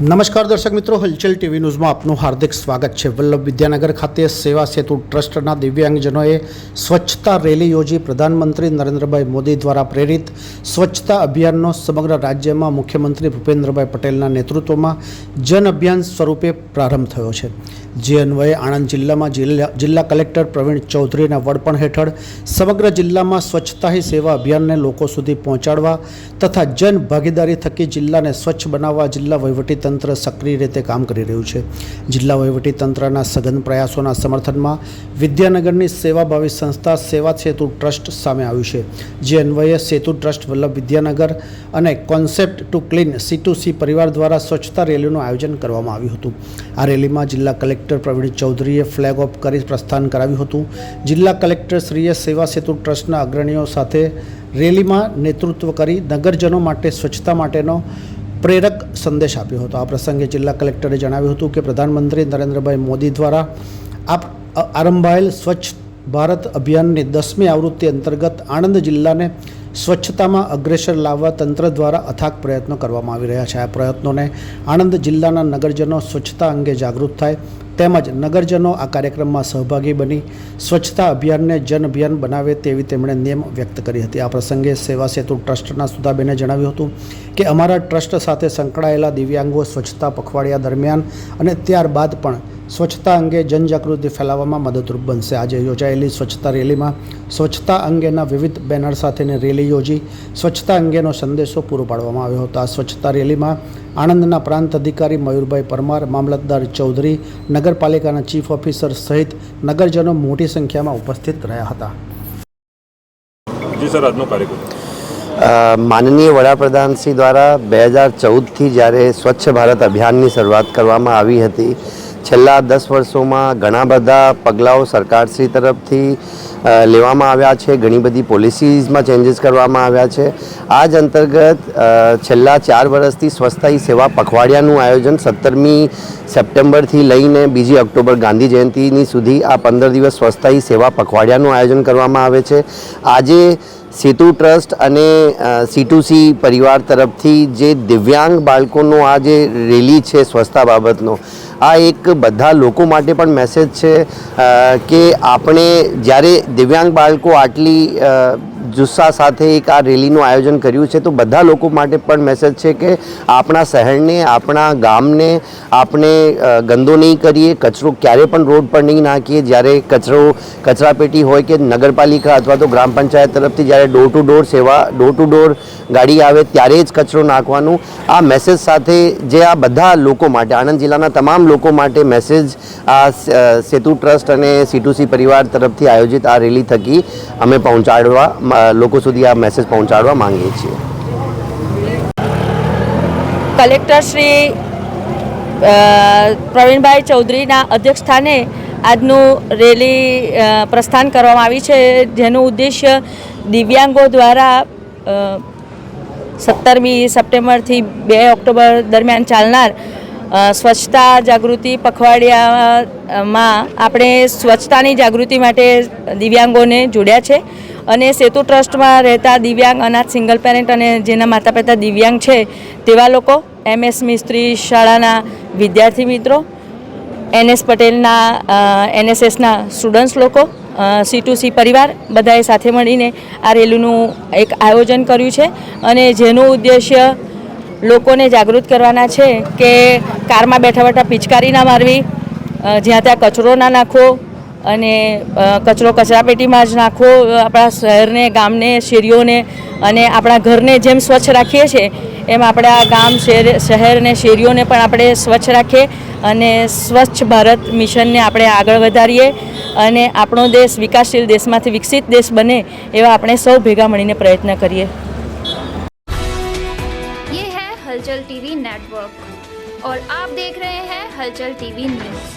નમસ્કાર દર્શક મિત્રો, હલચલ ટીવી ન્યૂઝમાં આપનું હાર્દિક સ્વાગત છે. વલ્લભ વિદ્યાનગર ખાતે સેવા સેતુ ટ્રસ્ટના દિવ્યાંગજનોએ સ્વચ્છતા રેલી યોજી પ્રધાનમંત્રી નરેન્દ્રભાઈ મોદી દ્વારા પ્રેરિત સ્વચ્છતા અભિયાનનો સમગ્ર રાજ્યમાં મુખ્યમંત્રી ભૂપેન્દ્રભાઈ પટેલના નેતૃત્વમાં જન અભિયાન સ્વરૂપે પ્રારંભ થયો છે. જે અન્વયે આણંદ જિલ્લામાં જિલ્લા જિલ્લા કલેક્ટર પ્રવીણ ચૌધરીના વડપણ હેઠળ સમગ્ર જિલ્લામાં સ્વચ્છતા હી સેવા અભિયાનને લોકો સુધી પહોંચાડવા તથા જન ભાગીદારી થકી જિલ્લાને સ્વચ્છ બનાવવા જિલ્લા વહીવટીતંત્ર સક્રિય રીતે કામ કરી રહ્યું છે. જિલ્લા વહીવટીતંત્રના સઘન પ્રયાસોના સમર્થનમાં વિદ્યાનગરની સેવાભાવી સંસ્થા સેવા સેતુ ટ્રસ્ટ સામે આવ્યું છે, જે અન્વયે સેતુ ટ્રસ્ટ વલ્લભ વિદ્યાનગર અને concept to clean C to C પરિવાર દ્વારા સ્વચ્છતા રેલીનું આયોજન કરવામાં આવ્યું હતું. આ રેલીમાં જિલ્લા કલેક્ટર પ્રવીણ ચૌધરીએ ફ્લેગ ઓફ કરી પ્રસ્થાન કરાવ્યું હતું. જિલ્લા કલેક્ટર શ્રીએ સેવા સેતુ ટ્રસ્ટના અગ્રણીઓ સાથે રેલીમાં નેતૃત્વ કરી નગરજનો માટે સ્વચ્છતા માટેનો પ્રેરક સંદેશ આપ્યો હતો. આ પ્રસંગે જિલ્લા કલેક્ટરે જણાવ્યું હતું કે પ્રધાનમંત્રી નરેન્દ્રભાઈ મોદી દ્વારા આપ આરંભાયેલ સ્વચ્છ ભારત અભિયાનની દસમી આવૃત્તિ અંતર્ગત આણંદ જિલ્લાને સ્વચ્છતામાં અગ્રેસર લાવવા તંત્ર દ્વારા અથાગ પ્રયત્નો કરવામાં આવી રહ્યા છે. આ પ્રયત્નોને આણંદ જિલ્લાના નગરજનો સ્વચ્છતા અંગે જાગૃત થાય તેમજ નગરજનો આ કાર્યક્રમમાં સહભાગી બની સ્વચ્છતા અભિયાનને જન અભિયાન બનાવે તેવી તેમણે નેમ વ્યક્ત કરી હતી. આ પ્રસંગે સેવા સેતુ ટ્રસ્ટના સુધાબેને જણાવ્યું હતું કે, અમારા ટ્રસ્ટ સાથે સંકળાયેલા દિવ્યાંગો સ્વચ્છતા પખવાડિયા દરમિયાન અને ત્યારબાદ પણ સ્વચ્છતા અંગે જનજાગૃતિ ફેલાવવામાં મદદરૂપ બનશે. આજે યોજાયેલી સ્વચ્છતા રેલીમાં સ્વચ્છતા અંગેના વિવિધ બેનર સાથેની રેલી યોજી સ્વચ્છતા અંગેનો સંદેશો પૂરો પાડવામાં આવ્યો હતો. આ સ્વચ્છતા રેલીમાં આણંદના પ્રાંત અધિકારી મયુરભાઈ પરમાર મામલતદાર ચૌધરી નગરપાલિકાના ચીફ ઓફિસર સહિત નગરજનો મોટી સંખ્યામાં ઉપસ્થિત રહ્યા હતા. જી સર આજનો કાર્યક્રમ. માનનીય વડાપ્રધાન શ્રી દ્વારા બે હજાર ચૌદથી જ્યારે સ્વચ્છ ભારત અભિયાનની શરૂઆત કરવામાં આવી હતી છેલ્લા દસ વર્ષોમાં ઘણા બધા પગલાઓ સરકારશ્રી તરફથી લેવામાં આવ્યા છે. ઘણી બધી પોલિસીઝમાં ચેન્જીસ કરવામાં આવ્યા છે. આ જ અંતર્ગત છેલ્લા ચાર વર્ષથી સ્વચ્છતા સેવા પખવાડિયાનું આયોજન સત્તરમી સપ્ટેમ્બરથી લઈને બીજી ઓક્ટોબર ગાંધી જયંતિની સુધી આ પંદર દિવસ સ્વચ્છતા સેવા પખવાડિયાનું આયોજન કરવામાં આવે છે. આજે સેતુ ટ્રસ્ટ અને સીટુસી પરિવાર તરફથી જે દિવ્યાંગ બાળકોનો આ જે રેલી છે સ્વચ્છતા બાબતનો આ એક બધા લોકો માટે પણ મેસેજ છે કે આપણે જ્યારે દિવ્યાંગ બાળકો આટલી જુસ્સા સાથે એક આ રેલીનું આયોજન કર્યું છે. તો બધા લોકો માટે પણ મેસેજ છે કે આપણા શહેરને, આપણા ગામને આપણે ગંદો નહીં કરીએ, કચરો ક્યારે પણ રોડ પર નહીં નાખીએ. જ્યારે કચરો, કચરાપેટી હોય કે નગરપાલિકા અથવા તો ગ્રામ પંચાયત તરફથી જ્યારે ડોર ટુ ડોર સેવા ડોર ટુ ડોર ગાડી આવે ત્યારે જ કચરો નાખવાનું. આ મેસેજ સાથે જે આ બધા લોકો માટે, આણંદ જિલ્લાના તમામ લોકો માટે મેસેજ આ સેતુ ટ્રસ્ટ અને સીટુસી પરિવાર તરફથી આયોજિત આ રેલી થકી અમે પહોંચાડવા લોકો સુધી આ મેસેજ પહોંચાડવા માંગીએ છીએ. કલેક્ટર શ્રી પ્રવીણભાઈ ચૌધરીના અધ્યક્ષસ્થાને આજનું રેલી પ્રસ્થાન કરવામાં આવી છે, જેનું ઉદ્દેશ્ય દિવ્યાંગો દ્વારા સત્તરમી સપ્ટેમ્બરથી બે ઓક્ટોબર દરમિયાન ચાલનાર સ્વચ્છતા જાગૃતિ પખવાડિયામાં આપણે સ્વચ્છતાની જાગૃતિ માટે દિવ્યાંગોને જોડ્યા છે. અને સેતુ ટ્રસ્ટમાં રહેતા દિવ્યાંગ અનાથ સિંગલ પેરેન્ટ અને જેના માતા પિતા દિવ્યાંગ છે, તેવા લોકો એમએસ મિસ્ત્રી શાળાના વિદ્યાર્થી મિત્રો, એનએસ પટેલના એનએસએસના સ્ટુડન્ટ્સ લોકો સી ટુ સી પરિવાર બધાએ સાથે મળીને આ રેલીનું એક આયોજન કર્યું છે અને જેનું ઉદ્દેશ્ય લોકોને જાગૃત કરવાના છે કે કારમાં બેઠા બેઠા પિચકારી ના મારવી જ્યાં ત્યાં કચરો ના નાખવો અને અ, કચરો કચરાપેટીમાં જ નાખવો આપણા શહેરને ગામને શેરીઓને અને આપણા ઘરને જેમ સ્વચ્છ રાખીએ છીએ એમ આપણા ગામ શહેર શહેર અને શેરીઓને પણ આપણે સ્વચ્છ રાખીએ અને સ્વચ્છ ભારત મિશનને આપણે આગળ વધારીએ અને આપણો દેશ વિકાસશીલ દેશમાંથી વિકસિત દેશ બને એવા આપણે સૌ ભેગા મળીને પ્રયત્ન કરીએ ये है हलचल टीवी नेटवर्क और आप देख रहे हैं हलचल टीवी न्यूज